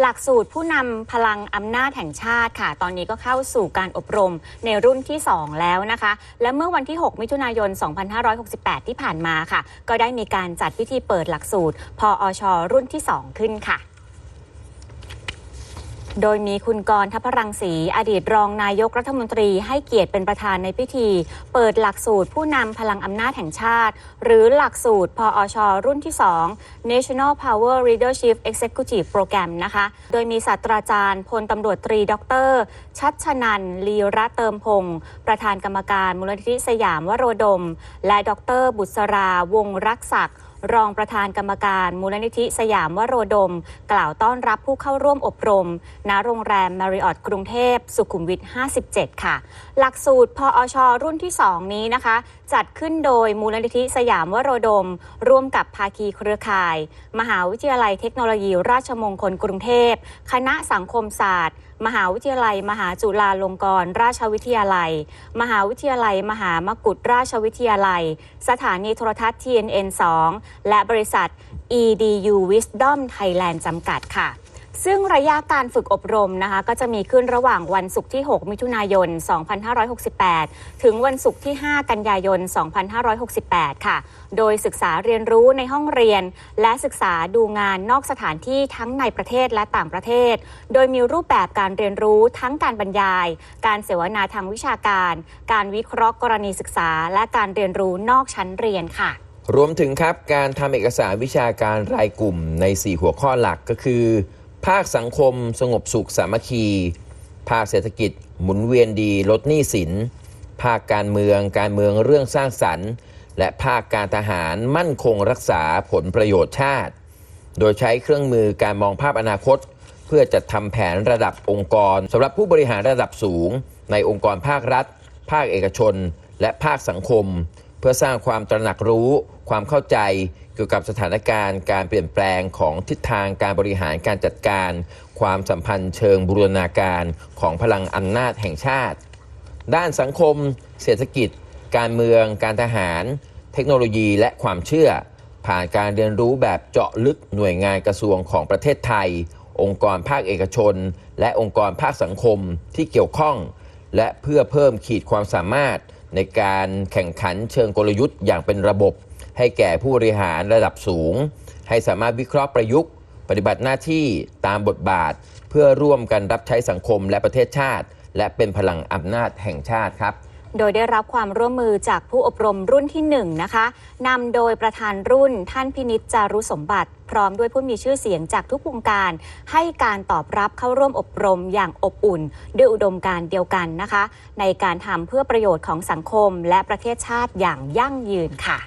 หลักสูตรผู้นำพลังอำนาจแห่งชาติค่ะ ตอนนี้ก็เข้าสู่การอบรมในรุ่นที่ 2 แล้วนะคะ และเมื่อวันที่ 6 มิถุนายน 2568 ที่ผ่านมาค่ะ ก็ได้มีการจัดพิธีเปิดหลักสูตร พออช รุ่นที่ 2 ขึ้นค่ะ โดยมีคุณกรทัพรังสีอดีตรองนายกรัฐมนตรีให้เกียรติเป็นประธานในพิธี เปิดหลักสูตรผู้นำพลังอำนาจแห่งชาติ หรือหลักสูตร พออช รุ่นที่ 2 National Power Leadership Executive Program นะคะ โดยมีศาสตราจารย์พลตำรวจตรีดอกเตอรชัดชนันลีระเติมพงศ์ประธานกรรมการมูลนิธิสยามวโรดม และดรบุษราวงรักศักดิ์ รองประธานกรรมการมูลนิธิสยามวโรดม กล่าวต้อนรับผู้เข้าร่วมอบรม ณโรงแรมมาริออตกรุงเทพ สุขุมวิท 57 ค่ะ หลักสูตรพออช รุ่นที่ 2 นี้นะคะ จัดขึ้นโดยมูลนิธิสยามวโรดม ร่วมกับภาคีเครือข่าย มหาวิทยาลัยเทคโนโลยี ราชมงคลกรุงเทพ คณะสังคมศาสตร์มหาวิทยาลัย มหาจุฬาลงกรณราชวิทยาลัย มหาวิทยาลัย มหามกุฏราชวิทยาลัย สถานีโทรทัศน์ TNN 2และบริษัท EDU Wisdom Thailand จำกัดค่ะ ซึ่งระยะการฝึกอบรมนะคะ ก็จะมีขึ้นระหว่างวันศุกร์ที่ 6 มิถุนายน 2568 ถึงวันศุกร์ที่ 5 กันยายน 2568 ค่ะ โดยศึกษาเรียนรู้ในห้องเรียน และศึกษาดูงานนอกสถานที่ทั้งในประเทศและต่างประเทศ โดยมีรูปแบบการเรียนรู้ทั้งการบรรยาย การเสวนาทางวิชาการ การวิเคราะห์กรณีศึกษา และการเรียนรู้นอกชั้นเรียนค่ะ รวมถึงครับการทำเอกสารวิชาการรายกลุ่มใน 4 หัวข้อหลักก็คือ ภาคสังคมสงบสุขสามัคคี ภาคเศรษฐกิจ หมุนเวียนดีลดหนี้สิน ภาคการเมืองการเมืองเรื่องสร้างสรรค์ และภาคการทหารมั่นคงรักษาผลประโยชน์ชาติ โดยใช้เครื่องมือการมองภาพอนาคต เพื่อจัดทำแผนระดับองค์กรสำหรับผู้บริหารระดับสูง ในองค์กรภาครัฐ ภาคเอกชน และภาคสังคม เพื่อสร้างความตระหนักรู้ ความเข้าใจเกี่ยวกับสถานการณ์ การเปลี่ยนแปลงของทิศทางการบริหารการจัดการ ความสัมพันธ์เชิงบูรณาการของพลังอำนาจแห่งชาติ ด้านสังคม เศรษฐกิจ การเมือง การทหาร เทคโนโลยีและความเชื่อ ผ่านการเรียนรู้แบบเจาะลึกหน่วยงานกระทรวงของประเทศไทย องค์กรภาคเอกชน และองค์กรภาคสังคมที่เกี่ยวข้อง และเพื่อเพิ่มขีดความสามารถ ในการแข่งขันเชิงกลยุทธ์อย่างเป็นระบบ ให้แก่ผู้บริหารระดับสูง ให้สามารถวิเคราะห์ประยุกต์ ปฏิบัติหน้าที่ตามบทบาท เพื่อร่วมกันรับใช้สังคมและประเทศชาติ และเป็นพลังอำนาจแห่งชาติครับ โดยได้รับความร่วมมือจากผู้อบรมรุ่นที่1นะคะนำโดยประธานรุ่นท่านพินิจจารุสมบัติ พร้อมด้วยผู้มีชื่อเสียงจากทุกวงการ ให้การตอบรับเข้าร่วมอบรมอย่างอบอุ่น ด้วยอุดมการเดียวกันนะคะ ในการทำเพื่อประโยชน์ของสังคมและประเทศชาติอย่างยั่งยืนค่ะ